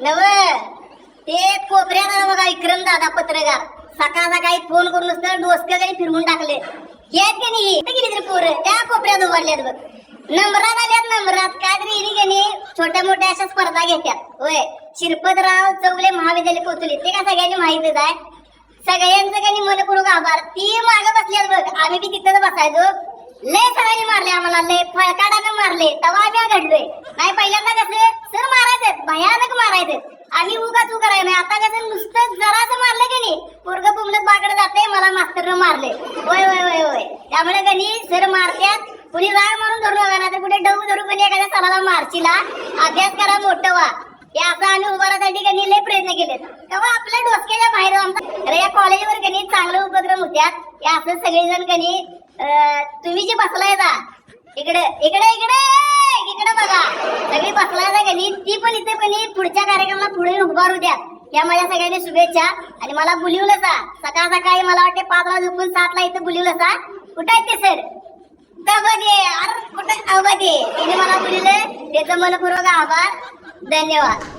नव ते कोपऱ्यात बघा विक्रम दादा पत्रकार. सकाळ सकाळी फोन करून नुसतं डोसक काही फिरवून टाकले. येत का नाही? गेली तरी पोरं? त्या कोपऱ्यात उभारल्यात बघ. नंबरात आल्यात नंबरात काय तरी येणी गेली छोट्या मोठ्या अशा स्पर्धा घेत्यात. होय. शिरपतराव चौले महाविद्यालय पोहोचले. ते का सगळ्यांनी माहितीच आहे? सगळ्यांचं काही मनपूर्वक आभार. ती मागं बसल्यात बघ. आम्ही बी तिथंच बसायचो. लय सगळ्यांनी मारले आम्हाला. लय फळकाडानं मारले. तवा आम्ही घडलोय. नाही पहिल्यांदा कसं? सर आम्ही करायला उगा आता कसं नुसतं जरासं मारलं की नाही पोरग बुमलत बाकडे जाते मला मास्तरनं मारले होय होय होय होय त्यामुळे कनी सर मारत्यात. कुणी राय मारून धरून बघा ना तर कुठे डव धरू कधी एखाद्या सराला मारशीला. अभ्यास करा मोठं व्हा. हे असं आम्ही उभारासाठी कधी लय प्रयत्न केले तेव्हा आपल्या डोसक्याच्या बाहेर आमचा अरे या कॉलेजवर कधी चांगले उपक्रम होत्यात. हे असं सगळेजण कधी तुम्ही जे बसलाय जा इकडे इकडे इकडे इकडे बघा. त्यांनी ती पण इथे कधी पुढच्या कार्यक्रमाला पुढे उभारू द्या. या माझ्या सगळ्यांनी शुभेच्छा. आणि मला बोलिवलं सा सकाळ सकाळी मला वाटते पाच वाज झोपून सातला इथे बोलिवलं सा कुठं आहेत ते सर बघे अरे कुठं बघे तिने मला बोलिवलं त्याचं मनपूर्वक आभार. धन्यवाद.